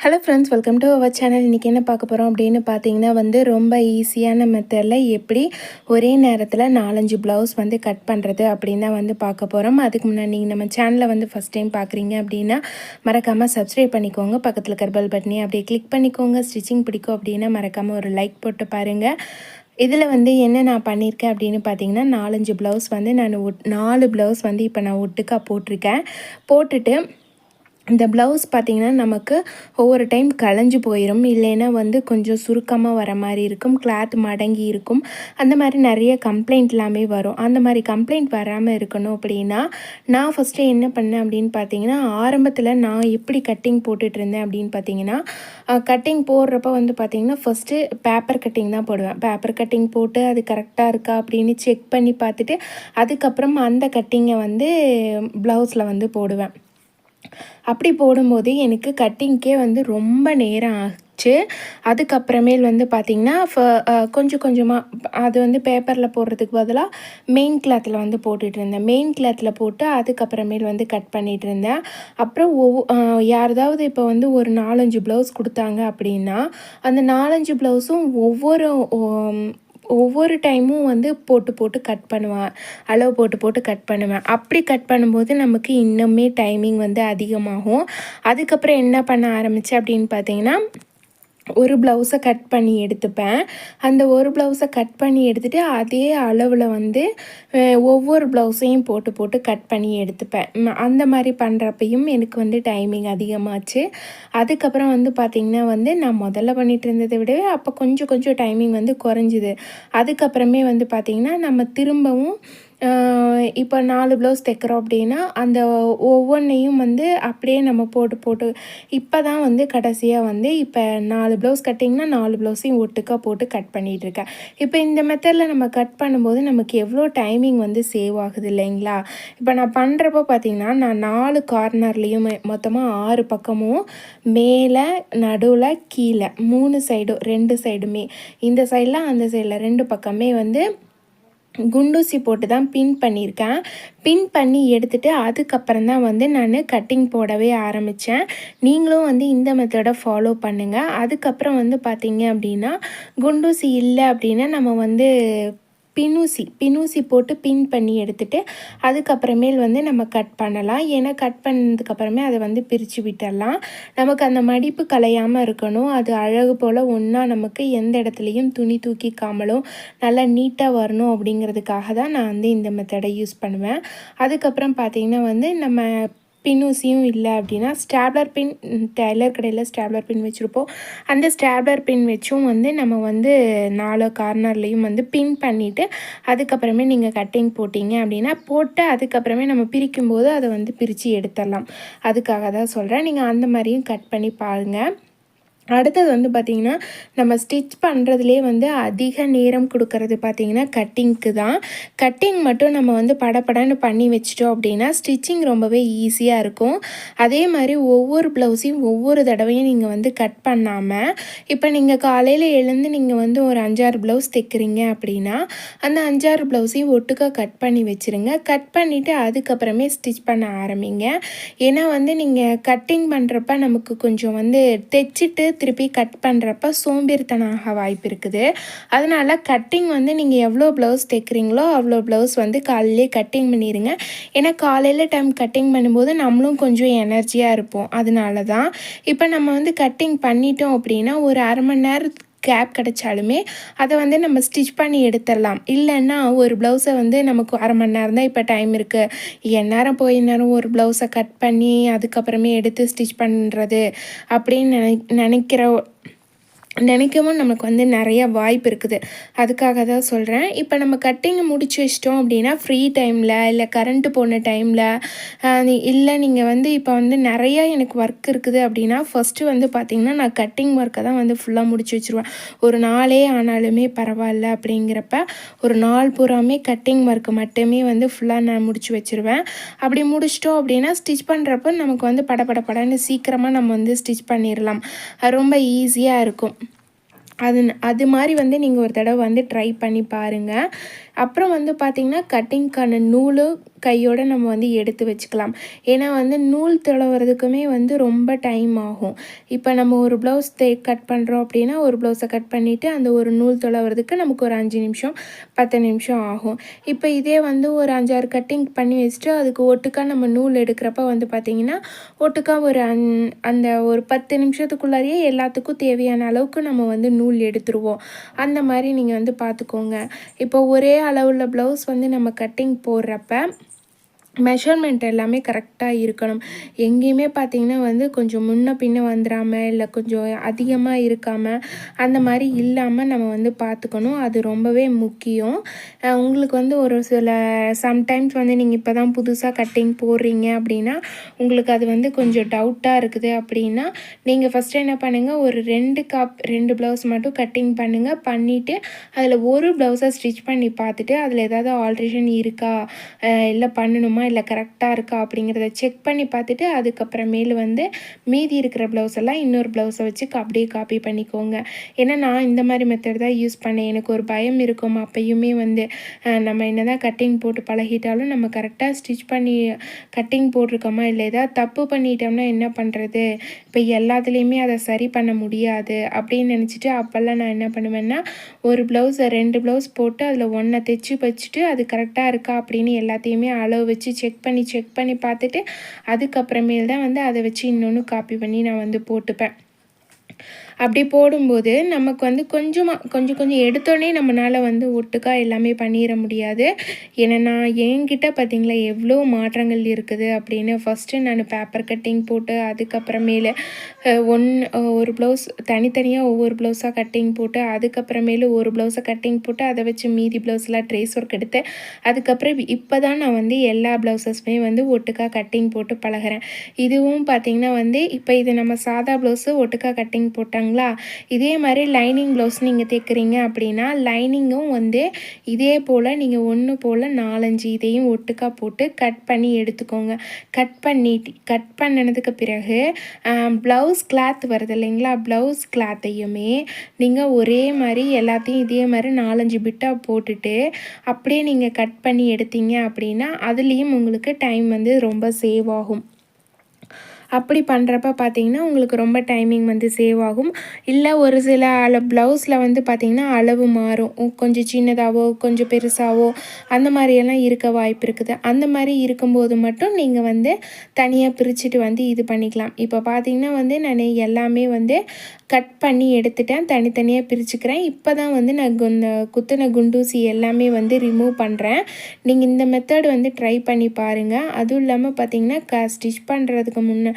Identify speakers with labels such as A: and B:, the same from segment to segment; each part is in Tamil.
A: Hello friends welcome to our channel இன்றைக்கி என்ன பார்க்க போகிறோம் அப்படின்னு பார்த்தீங்கன்னா வந்து ரொம்ப ஈஸியான மெத்தடில் எப்படி ஒரே நேரத்தில் நாலஞ்சு ப்ளவுஸ் வந்து கட் பண்ணுறது அப்படின்னு தான் வந்து பார்க்க போகிறோம் அதுக்கு முன்னாடி நீங்கள் நம்ம சேனலில் வந்து ஃபஸ்ட் டைம் பார்க்குறீங்க அப்படின்னா மறக்காமல் சப்ஸ்கிரைப் பண்ணிக்கோங்க. பக்கத்தில் கர்பல் பட்டனி அப்படியே கிளிக் பண்ணிக்கோங்க. ஸ்டிச்சிங் பிடிக்கும் அப்படின்னா மறக்காமல் ஒரு லைக் போட்டு பாருங்கள் இதில் வந்து என்ன நான் பண்ணியிருக்கேன் அப்படின்னு பார்த்தீங்கன்னா நாலஞ்சு ப்ளவுஸ் வந்து நான் நாலு ப்ளவுஸ் வந்து இப்போ நான் ஒட்டுக்கா போட்டிருக்கேன். போட்டுட்டு இந்த ப்ளவுஸ் பார்த்திங்கன்னா நமக்கு ஒவ்வொரு டைம் களைஞ்சு போயிடும் இல்லைன்னா வந்து கொஞ்சம் சுருக்கமாக வர மாதிரி இருக்கும். கிளாத் மடங்கி இருக்கும். அந்த மாதிரி நிறைய கம்ப்ளைண்ட் எல்லாமே வரும். அந்த மாதிரி கம்ப்ளைண்ட் வராமல் இருக்கணும் அப்படின்னா நான் ஃபஸ்ட்டு என்ன பண்ணேன் அப்படின்னு பார்த்தீங்கன்னா ஆரம்பத்தில் நான் எப்படி கட்டிங் போட்டுட்டு இருந்தேன் அப்படின்னு பார்த்தீங்கன்னா கட்டிங் போடுறப்ப வந்து பார்த்திங்கன்னா ஃபஸ்ட்டு பேப்பர் கட்டிங் தான் போடுவேன். பேப்பர் கட்டிங் போட்டு அது கரெக்டாக இருக்கா அப்படின்னு செக் பண்ணி பார்த்துட்டு அதுக்கப்புறம் அந்த கட்டிங்கை வந்து ப்ளவுஸில் வந்து போடுவேன். அப்படி போடும்போது எனக்கு கட்டிங்க்கே வந்து ரொம்ப நேரம் ஆச்சு. அதுக்கப்புறமேல் வந்து பார்த்திங்கன்னா கொஞ்சம் கொஞ்சமாக அது வந்து பேப்பரில் போடுறதுக்கு பதிலாக மெயின் கிளாத்தில் வந்து போட்டுட்டு இருந்தேன். மெயின் கிளாத்தில் போட்டு அதுக்கப்புறமேல் வந்து கட் பண்ணிகிட்டு இருந்தேன். அப்புறம் ஒவ்வொ யாராவது இப்போ வந்து ஒரு நாலஞ்சு ப்ளவுஸ் கொடுத்தாங்க அப்படின்னா அந்த நாலஞ்சு ப்ளவுஸும் ஒவ்வொரு ஒவ்வொரு டைமும் வந்து போட்டு போட்டு கட் பண்ணுவேன். அளவு போட்டு போட்டு கட் பண்ணுவேன். அப்படி கட் பண்ணும்போது நமக்கு இன்னுமே டைமிங் வந்து அதிகமாகும். அதுக்கப்புறம் என்ன பண்ண ஆரம்பித்தேன் அப்படின்னு பார்த்தீங்கன்னா ஒரு ப்ளவுஸை கட் பண்ணி எடுத்துப்பேன். அந்த ஒரு ப்ளவுஸை கட் பண்ணி எடுத்துகிட்டு அதே அளவில் வந்து ஒவ்வொரு ப்ளவுஸையும் போட்டு போட்டு கட் பண்ணி எடுத்துப்பேன். அந்த மாதிரி பண்ணுறப்பையும் எனக்கு வந்து டைமிங் அதிகமாச்சு. அதுக்கப்புறம் வந்து பார்த்திங்கன்னா வந்து நான் முதல்ல பண்ணிகிட்டு இருந்ததை விடவே அப்போ கொஞ்சம் கொஞ்சம் டைமிங் வந்து குறைஞ்சிது. அதுக்கப்புறமே வந்து பார்த்திங்கன்னா நம்ம திரும்பவும் இப்போ நாலு ப்ளவுஸ் தைக்கிறோம் அப்படின்னா அந்த ஒவ்வொன்றையும் வந்து அப்படியே நம்ம போட்டு போட்டு இப்போ தான் வந்து கடைசியாக வந்து இப்போ நாலு ப்ளவுஸ் கட்டிங்கன்னா நாலு ப்ளவுஸையும் ஒட்டுக்காக போட்டு கட் பண்ணிகிட்ருக்கேன் இப்போ இந்த மெத்தடில் நம்ம கட் பண்ணும்போது நமக்கு எவ்வளோ டைமிங் வந்து சேவ் ஆகுது இல்லைங்களா? இப்போ நான் பண்ணுறப்போ பார்த்திங்கன்னா நான் நாலு கார்னர்லேயும் மொத்தமாக ஆறு பக்கமும் மேலே நடுவில் கீழே மூணு சைடும் ரெண்டு சைடுமே இந்த சைடில் அந்த சைடில் ரெண்டு பக்கமே வந்து குண்டூசி போட்டு தான் பின் பண்ணியிருக்கேன். பின் பண்ணி எடுத்துகிட்டு அதுக்கப்புறம் தான் வந்து நான் கட்டிங் போடவே ஆரம்பித்தேன் நீங்களும் வந்து இந்த மெத்தடை ஃபாலோ பண்ணுங்கள் அதுக்கப்புறம் வந்து பார்த்தீங்க அப்படின்னா குண்டூசி இல்லை அப்படின்னா நம்ம வந்து பின்னூசி பின்னூசி போட்டு பின் பண்ணி எடுத்துகிட்டு அதுக்கப்புறமேல் வந்து நம்ம கட் பண்ணலாம். ஏன்னா கட் பண்ணதுக்கப்புறமே அதை வந்து பிரித்து விட்டுடலாம் நமக்கு அந்த மடிப்பு கலையாமல் இருக்கணும். அது அழகு போல் ஒன்றா நமக்கு எந்த இடத்துலையும் துணி தூக்கிக்காமலும் நல்லா நீட்டாக வரணும் அப்படிங்கிறதுக்காக தான் நான் வந்து இந்த மெத்தடை யூஸ் பண்ணுவேன். அதுக்கப்புறம் பார்த்திங்கன்னா வந்து நம்ம பின்னூசியும் இல்லை அப்படின்னா ஸ்டாப்லர் பின் டெய்லர் கடையில் ஸ்டாப்லர் பின் வச்சுருப்போம். அந்த ஸ்டாப்லர் பின் வச்சும் வந்து நம்ம வந்து நாலு கார்னர்லேயும் வந்து பின் பண்ணிவிட்டு அதுக்கப்புறமே நீங்கள் கட்டிங் போட்டிங்க அப்படின்னா போட்டு அதுக்கப்புறமே நம்ம பிரிக்கும்போது அதை வந்து பிரித்து எடுத்துடலாம். அதுக்காக தான் சொல்கிறேன் நீங்கள் அந்த மாதிரியும் கட் பண்ணி பாருங்கள் அடுத்தது வந்து பார்த்திங்கன்னா நம்ம ஸ்டிச் பண்ணுறதுலே வந்து அதிக நேரம் கொடுக்கறது பார்த்திங்கன்னா கட்டிங்க்கு தான். கட்டிங் மட்டும் நம்ம வந்து படப்படன்னு பண்ணி வச்சிட்டோம் அப்படின்னா ஸ்டிச்சிங் ரொம்பவே ஈஸியாக இருக்கும். அதே மாதிரி ஒவ்வொரு ப்ளவுஸையும் ஒவ்வொரு தடவையும் நீங்கள் வந்து கட் பண்ணாமல் இப்போ நீங்கள் காலையில் எழுந்து நீங்கள் வந்து ஒரு அஞ்சாறு ப்ளவுஸ் தைக்கிறீங்க அப்படின்னா அந்த அஞ்சாறு ப்ளவுஸையும் ஒட்டுக்காக கட் பண்ணி வச்சுருங்க. கட் பண்ணிவிட்டு அதுக்கப்புறமே ஸ்டிச் பண்ண ஆரம்பிங்க. ஏன்னா வந்து நீங்கள் கட்டிங் பண்ணுறப்ப நமக்கு கொஞ்சம் வந்து தைச்சிட்டு திருப்பி கட் பண்ணுறப்ப சோம்பேறித்தனாக வாய்ப்பு இருக்குது. அதனால் கட்டிங் வந்து நீங்கள் எவ்வளோ ப்ளவுஸ் தைக்கிறீங்களோ அவ்வளோ ப்ளவுஸ் வந்து காலையிலே கட்டிங் பண்ணிடுங்க ஏன்னா காலையில் டைம் கட்டிங் பண்ணும்போது நம்மளும் கொஞ்சம் எனர்ஜியாக இருப்போம். அதனால தான் இப்போ நம்ம வந்து கட்டிங் பண்ணிட்டோம் அப்படின்னா ஒரு அரை மணி நேரத்துக்கு கேப் கிடைச்சாலுமே அதை வந்து நம்ம ஸ்டிச் பண்ணி எடுத்துடலாம். இல்லைன்னா ஒரு ப்ளவுஸை வந்து நமக்கு அரை மணி நேரம் தான் இப்போ டைம் இருக்குது எந்நேரம் போய் நேரம் ஒரு ப்ளவுஸை கட் பண்ணி அதுக்கப்புறமே எடுத்து ஸ்டிச் பண்ணுறது அப்படின்னு நினை நினைக்கிற நினைக்கவும் நமக்கு வந்து நிறைய வாய்ப்பு இருக்குது. அதுக்காக தான் சொல்கிறேன் இப்போ நம்ம கட்டிங்கை முடிச்சு வச்சிட்டோம் அப்படின்னா ஃப்ரீ டைமில் இல்லை கரண்ட்டு போன டைமில் இல்லை நீங்கள் வந்து இப்போ வந்து நிறையா எனக்கு ஒர்க் இருக்குது அப்படின்னா ஃபஸ்ட்டு வந்து பார்த்திங்கன்னா நான் கட்டிங் ஒர்க்கை தான் வந்து ஃபுல்லாக முடிச்சு வச்சுருவேன். ஒரு நாளே ஆனாலுமே பரவாயில்ல அப்படிங்கிறப்ப ஒரு நாள் பூராமே கட்டிங் ஒர்க்கு மட்டுமே வந்து ஃபுல்லாக நான் முடிச்சு வச்சுருவேன். அப்படி முடிச்சிட்டோம் அப்படின்னா ஸ்டிச் பண்ணுறப்ப நமக்கு வந்து படப்பட படன்னு சீக்கிரமாக நம்ம வந்து ஸ்டிச் பண்ணிடலாம் ரொம்ப ஈஸியாக இருக்கும். அது அது மாதிரி வந்து நீங்கள் ஒரு தடவை வந்து ட்ரை பண்ணி பாருங்கள் அப்புறம் வந்து பார்த்திங்கன்னா கட்டிங்க்கான நூல் கையோடு நம்ம வந்து எடுத்து வச்சுக்கலாம். ஏன்னா வந்து நூல் துளவுறதுக்குமே வந்து ரொம்ப டைம் ஆகும். இப்போ நம்ம ஒரு ப்ளவுஸ் தே கட் பண்ணுறோம் அப்படின்னா ஒரு ப்ளவுஸை கட் பண்ணிவிட்டு அந்த ஒரு நூல் துளவுறதுக்கு நமக்கு ஒரு அஞ்சு நிமிஷம் பத்து நிமிஷம் ஆகும். இப்போ இதே வந்து ஒரு அஞ்சாறு கட்டிங் பண்ணி வச்சுட்டு அதுக்கு ஒட்டுக்கா நம்ம நூல் எடுக்கிறப்ப வந்து பார்த்திங்கன்னா ஒட்டுக்கா ஒரு அந் அந்த ஒரு பத்து நிமிஷத்துக்குள்ளாரியே எல்லாத்துக்கும் தேவையான அளவுக்கு நம்ம வந்து நூல் எடுத்துருவோம். அந்த மாதிரி நீங்கள் வந்து பார்த்துக்கோங்க இப்போ ஒரே அளவில் ப்ளவுஸ் வந்து நம்ம கட்டிங் போடுறப்ப மெஷர்மெண்ட் எல்லாமே கரெக்டாக இருக்கணும். எங்கேயுமே பார்த்திங்கன்னா வந்து கொஞ்சம் முன்ன பின்ன வந்துடாமல் இல்லை கொஞ்சம் அதிகமாக இருக்காமல் அந்த மாதிரி இல்லாமல் நம்ம வந்து பார்த்துக்கணும். அது ரொம்பவே முக்கியம். உங்களுக்கு வந்து ஒரு சில சம்டைம்ஸ் வந்து நீங்கள் இப்போ தான் புதுசாக கட்டிங் போடுறீங்க அப்படின்னா உங்களுக்கு அது வந்து கொஞ்சம் டவுட்டாக இருக்குது அப்படின்னா நீங்கள் ஃபஸ்ட்டு என்ன பண்ணுங்கள் ஒரு ரெண்டு காப் ரெண்டு ப்ளவுஸ் மட்டும் கட்டிங் பண்ணுங்கள் பண்ணிவிட்டு அதில் ஒரு ப்ளவுஸை ஸ்டிச் பண்ணி பார்த்துட்டு அதில் ஏதாவது ஆல்ட்ரேஷன் இருக்கா? இல்லை பண்ணணுமா? இல்லை கரெக்டாக இருக்கா? அப்படிங்கிறத செக் பண்ணி பார்த்துட்டு அதுக்கப்புறமேலு வந்து மீதி இருக்கிற ப்ளவுஸ் எல்லாம் இன்னொரு ப்ளவுஸை வச்சு அப்படியே காப்பி பண்ணிக்கோங்க. ஏன்னா நான் இந்த மாதிரி மெத்தட் தான் யூஸ் பண்ணேன். எனக்கு ஒரு பயம் இருக்கும். அப்பயுமே வந்து நம்ம என்ன தான் கட்டிங் போட்டு பழகிட்டாலும் நம்ம கரெக்டாக ஸ்டிச் பண்ணி கட்டிங் போட்டிருக்கோமா? இல்லை ஏதாவது தப்பு பண்ணிட்டோம்னா என்ன பண்ணுறது இப்போ எல்லாத்துலேயுமே அதை சரி பண்ண முடியாது. அப்படின்னு நினச்சிட்டு அப்போல்லாம் நான் என்ன பண்ணுவேன்னா ஒரு ப்ளவுஸை ரெண்டு ப்ளவுஸ் போட்டு அதில் ஒன்றை தைச்சி வச்சுட்டு அது கரெக்டாக இருக்கா? அப்படின்னு எல்லாத்தையுமே அளவு வச்சு செக் பண்ணி செக் பண்ணி பார்த்துட்டு அதுக்கப்புறமேல் தான் வந்து அதை வச்சு இன்னொன்று காப்பி பண்ணி நான் வந்து போட்டுப்பேன். அப்படி போடும்போது நமக்கு வந்து கொஞ்சமாக கொஞ்சம் கொஞ்சம் எடுத்தோடனே நம்மளால் வந்து ஒட்டுக்கா எல்லாமே பண்ணிட முடியாது. ஏன்னா என்கிட்ட பார்த்திங்களா எவ்வளோ மாற்றங்கள் இருக்குது அப்படின்னு ஃபஸ்ட்டு நான் பேப்பர் கட்டிங் போட்டு அதுக்கப்புறமேலு ஒன் ஒரு ப்ளவுஸ் தனித்தனியாக ஒவ்வொரு ப்ளவுஸாக கட்டிங் போட்டு அதுக்கப்புறமேலு ஒரு ப்ளவுஸை கட்டிங் போட்டு அதை வச்சு மீதி ப்ளவுஸ்லாம் ட்ரேஸ் ஒர்க் எடுத்து அதுக்கப்புறம் இப்போ தான் நான் வந்து எல்லா ப்ளவுசஸுமே வந்து ஒட்டுக்கா கட்டிங் போட்டு பழகிறேன். இதுவும் பார்த்திங்கன்னா வந்து இப்போ இது நம்ம சாதா ப்ளவுஸு ஒட்டுக்கா கட்டிங் போட்டாங்க சரிங்களா இதே மாதிரி லைனிங் ப்ளவுஸ் நீங்கள் தைக்கிறீங்க அப்படின்னா லைனிங்கும் வந்து இதே போல் நீங்கள் ஒன்று போல் நாலஞ்சு இதையும் ஒட்டுக்கா போட்டு கட் பண்ணி எடுத்துக்கோங்க. கட் பண்ணி கட் பண்ணினதுக்கு பிறகு ப்ளவுஸ் கிளாத் வருது இல்லைங்களா? ப்ளவுஸ் கிளாத்தையுமே நீங்கள் ஒரே மாதிரி எல்லாத்தையும் இதே மாதிரி நாலஞ்சு பிட்டாக போட்டுட்டு அப்படியே நீங்கள் கட் பண்ணி எடுத்தீங்க அப்படின்னா அதுலேயும் உங்களுக்கு டைம் வந்து ரொம்ப சேவ் ஆகும். அப்படி பண்ணுறப்ப பார்த்தீங்கன்னா உங்களுக்கு ரொம்ப டைமிங் வந்து சேவ் ஆகும். இல்லை ஒரு சில அளவு ப்ளவுஸில் வந்து பார்த்திங்கன்னா அளவு மாறும். கொஞ்சம் சின்னதாகவோ கொஞ்சம் பெருசாகவோ அந்த மாதிரியெல்லாம் இருக்க வாய்ப்பு இருக்குது. அந்த மாதிரி இருக்கும்போது மட்டும் நீங்கள் வந்து தனியாக பிரிச்சுட்டு வந்து இது பண்ணிக்கலாம். இப்போ பார்த்திங்கன்னா வந்து நான் எல்லாமே வந்து கட் பண்ணி எடுத்துட்டேன். தனித்தனியாக பிரிச்சுக்கிறேன். இப்போ தான் வந்து நான் இந்த குத்தின குண்டூசி எல்லாமே வந்து ரிமூவ் பண்ணுறேன் நீங்கள் இந்த மெத்தட் வந்து ட்ரை பண்ணி பாருங்கள் அதுவும் இல்லாமல் பார்த்தீங்கன்னா க ஸ்டிச் பண்ணுறதுக்கு முன்னே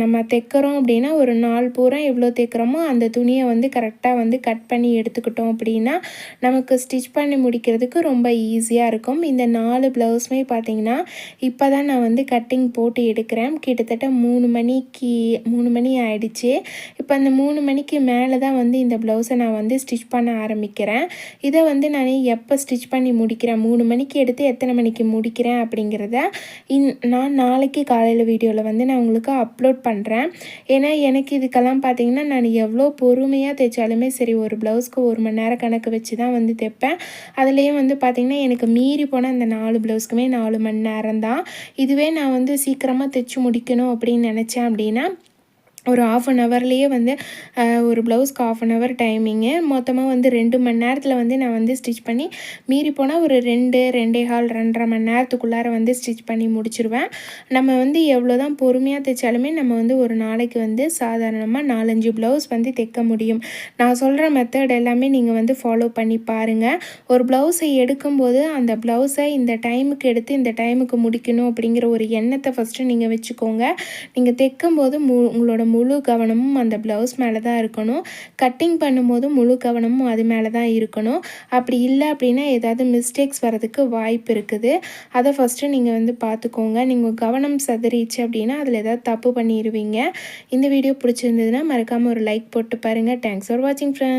A: நம்ம தைக்கிறோம் அப்படின்னா ஒரு நாள் பூரா எவ்வளோ தைக்கிறோமோ அந்த துணியை வந்து கரெக்டாக வந்து கட் பண்ணி எடுத்துக்கிட்டோம் அப்படின்னா நமக்கு ஸ்டிச் பண்ணி முடிக்கிறதுக்கு ரொம்ப ஈஸியாக இருக்கும். இந்த நாலு ப்ளவுஸுமே பார்த்திங்கன்னா இப்போ தான் நான் வந்து கட்டிங் போட்டு எடுக்கிறேன். கிட்டத்தட்ட மூணு மணிக்கு மூணு மணி ஆயிடுச்சு. இப்போ அந்த மூணு மணிக்கு மேலே தான் வந்து இந்த ப்ளவுஸை நான் வந்து ஸ்டிச் பண்ண ஆரம்பிக்கிறேன். இதை வந்து நான் எப்போ ஸ்டிச் பண்ணி முடிக்கிறேன்? மூணு மணிக்கு எடுத்து எத்தனை மணிக்கு முடிக்கிறேன் அப்படிங்கிறத இன் நான் நாளைக்கு காலையில் வீடியோவில் வந்து நான் உங்களுக்கு அப்லோட் அப்லோட் பண்ணுறேன் ஏன்னா எனக்கு இதுக்கெல்லாம் பார்த்திங்கன்னா நான் எவ்வளோ பொறுமையாக தைச்சாலுமே சரி ஒரு ப்ளவுஸ்க்கு ஒரு மணி நேரம் கணக்கு வச்சு தான் வந்து தைப்பேன். அதுலேயும் வந்து பார்த்திங்கன்னா எனக்கு மீறி போன அந்த நாலு ப்ளவுஸ்க்குமே நாலு மணி நேரம் தான் இதுவே நான் வந்து சீக்கிரமாக தைச்சி முடிக்கணும் அப்படின்னு நினச்சேன் அப்படின்னா ஒரு ஆஃப் அன் ஹவர்லேயே வந்து ஒரு ப்ளவுஸ்க்கு ஆஃப் அன் ஹவர் டைமிங்கு மொத்தமாக வந்து ரெண்டு மணி நேரத்தில் வந்து நான் வந்து ஸ்டிச் பண்ணி மீறி போனால் ஒரு ரெண்டு ரெண்டே ஹால் ரெண்டரை மணி நேரத்துக்குள்ளார வந்து ஸ்டிச் பண்ணி முடிச்சிருவேன். நம்ம வந்து எவ்வளோ தான் பொறுமையாக தைச்சாலுமே நம்ம வந்து ஒரு நாளைக்கு வந்து சாதாரணமாக நாலஞ்சு ப்ளவுஸ் வந்து தைக்க முடியும். நான் சொல்கிற மெத்தட் எல்லாமே நீங்கள் வந்து ஃபாலோ பண்ணி பாருங்கள் ஒரு ப்ளவுஸை எடுக்கும்போது அந்த ப்ளவுஸை இந்த டைமுக்கு எடுத்து இந்த டைமுக்கு முடிக்கணும் அப்படிங்கிற ஒரு எண்ணத்தை ஃபஸ்ட்டு நீங்கள் வச்சுக்கோங்க. நீங்கள் தைக்கும்போது மு உங்களோட முழு கவனமும் அந்த ப்ளவுஸ் மேலே தான் இருக்கணும். கட்டிங் பண்ணும்போது முழு கவனமும் அது மேலே தான் இருக்கணும். அப்படி இல்லை அப்படின்னா ஏதாவது மிஸ்டேக்ஸ் வரதுக்கு வாய்ப்பு இருக்குது. அதை ஃபஸ்ட்டு நீங்கள் வந்து பார்த்துக்கோங்க. நீங்கள் கவனம் சதறிச்சு அப்படின்னா அதில் ஏதாவது தப்பு பண்ணிடுவீங்க இந்த வீடியோ பிடிச்சிருந்ததுன்னா மறக்காமல் ஒரு லைக் போட்டு பாருங்கள் தேங்க்ஸ் ஃபார் வாட்சிங் ஃப்ரெண்ட்